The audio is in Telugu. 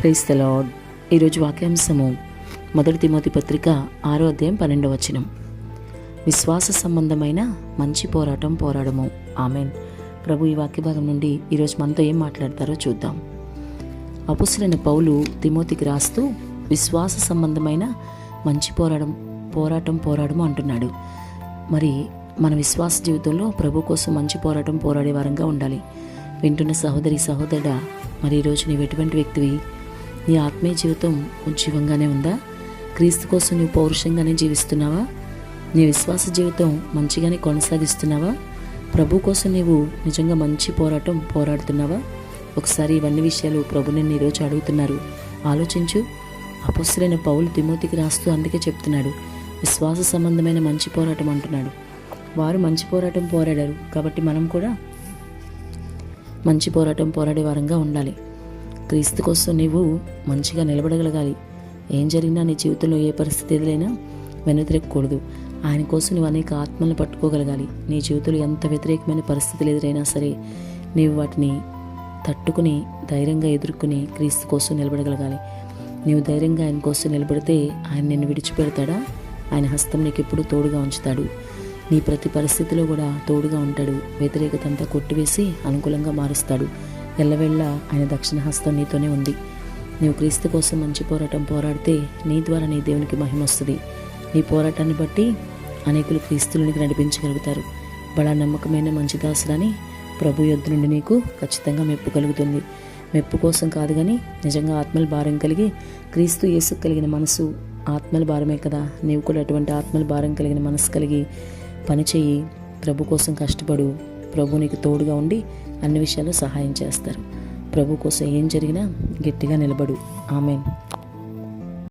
Price the lord. ఈరోజు వాక్యాంశము మొదటి తిమోతి పత్రిక ఆరో అధ్యాయం పన్నెండవ వచనం. విశ్వాస సంబంధమైన మంచి పోరాటం పోరాడము. ఆమెన్. ప్రభు ఈ వాక్య భాగం నుండి ఈరోజు మనతో ఏం మాట్లాడతారో చూద్దాం. అపుసులైన పౌలు తిమోతికి రాస్తూ విశ్వాస సంబంధమైన మంచి పోరాటం పోరాటం పోరాడము అంటున్నాడు. మరి మన విశ్వాస జీవితంలో ప్రభు కోసం మంచి పోరాటం పోరాడే వారంగా ఉండాలి. వింటున్న సహోదరి సహోదరుడా మరి ఈరోజు నీవు ఎటువంటి వ్యక్తివి? నీ ఆత్మీయ జీవితం ఉజ్జీవంగానే ఉందా? క్రీస్తు కోసం నువ్వు పౌరుషంగానే జీవిస్తున్నావా? నీ విశ్వాస జీవితం మంచిగానే కొనసాగిస్తున్నావా? ప్రభు కోసం నీవు నిజంగా మంచి పోరాటం పోరాడుతున్నావా? ఒకసారి ఇవన్నీ విషయాలు ప్రభు నిన్ను ఈరోజు అడుగుతున్నారు. ఆలోచించు. అపస్సులైన పౌలు తిమోతికి రాస్తూ అందుకే చెప్తున్నాడు. విశ్వాస సంబంధమైన మంచి పోరాటం అంటున్నాడు. వారు మంచి పోరాటం పోరాడారు కాబట్టి మనం కూడా మంచి పోరాటం పోరాడే వారంగా ఉండాలి. క్రీస్తు కోసం నీవు మంచిగా నిలబడగలగాలి. ఏం జరిగినా నీ జీవితంలో ఏ పరిస్థితి ఎదురైనా వెనుతిరగకూడదు ఆయన కోసం నువ్వు అనేక ఆత్మలను పట్టుకోగలగాలి. నీ జీవితంలో ఎంత వ్యతిరేకమైన పరిస్థితులు ఎదురైనా సరే నీవు వాటిని తట్టుకుని ధైర్యంగా ఎదుర్కొని క్రీస్తు కోసం నిలబడగలగాలి. నీవు ధైర్యంగా ఆయన కోసం నిలబడితే ఆయన నిన్ను విడిచిపెడతాడా? ఆయన హస్తం నీకు ఎప్పుడు తోడుగా ఉంచుతాడు. నీ ప్రతి పరిస్థితిలో కూడా తోడుగా ఉంటాడు. వ్యతిరేకత అంతా కొట్టివేసి అనుకూలంగా మారుస్తాడు. ఎల్లవెళ్ళ ఆయన దక్షిణ హస్తం నీతోనే ఉంది. నీవు క్రీస్తు కోసం మంచి పోరాటం పోరాడితే నీ ద్వారా నీ దేవునికి మహిమ వస్తుంది. నీ పోరాటాన్ని బట్టి అనేకులు క్రీస్తులనికి నడిపించగలుగుతారు. బడా నమ్మకమైన మంచి దాసులని ప్రభు యొద్ నుండి నీకు ఖచ్చితంగా మెప్పు కలుగుతుంది. మెప్పు కోసం కాదు కానీ నిజంగా ఆత్మల భారం కలిగి క్రీస్తు యేసు కలిగిన మనసు ఆత్మల భారమే కదా. నీవు కూడా అటువంటి ఆత్మల భారం కలిగిన మనసు కలిగి పనిచేయి ప్రభు కోసం కష్టపడు. ప్రభు నీకు తోడుగా ఉండి అన్ని విషయాలు సహాయం చేస్తారు. ప్రభు కోసం ఏం జరిగినా గట్టిగా నిలబడు. ఆమెన్.